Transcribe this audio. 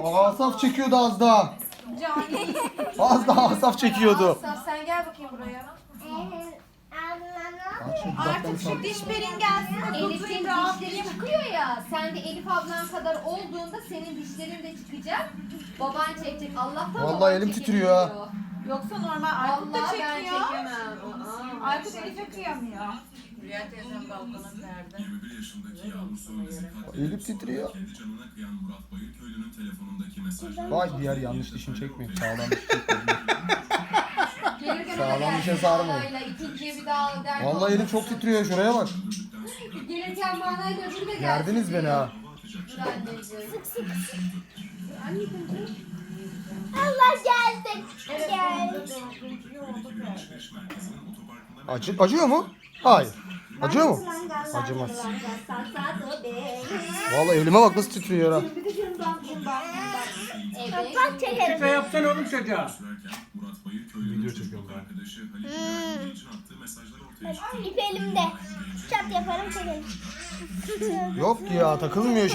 Asaf çekiyordu az daha. Cani. Az daha Asaf çekiyordu. Asaf sen gel bakayım buraya. Artık Şu diş perin gelsin Elif'in dişleri çıkıyor ya. Sen de Elif ablan kadar olduğunda senin dişlerin de çıkacak. Baban çekecek. Allah'tan Vallahi baban elim titriyor ha. Yoksa normal Aykut da Vallahi ben çekiyor. çekemem. Aa. Aykut Elif'e kıyamıyor. Hülya teyzem balkona verdi. 21 yaşındaki yavrusu Ölüs'ü Elim titriyor. Kendi canına kıyan Murat Bayırköylü'nün telefonundaki mesajlar. Vay diğer yanlış dişini çekmeyin. Sağlam diş çekmeyin. Gelirken Sağlam öyle bir şey İkinciye bir daha der. Vallahi elim çok titriyor şuraya bak. Gelirken bağlayla öbürü de. Gerdiniz beni ha. Dur anneciğim. Allah geldik. Geldik. Acı, acıyor mu? Hayır. Acıyor mu? Acımaz. Vallahi elime bak nasıl titriyor ha. Evet. Bak çekerim. Ne yapsana oğlum çocuğa? Murat Bayırköylü'nün çocukluk arkadaşı Halil için attığı mesajlar ortaya çıktı. İp elimde. Çat yaparım çekerim. Yok ya takılmıyor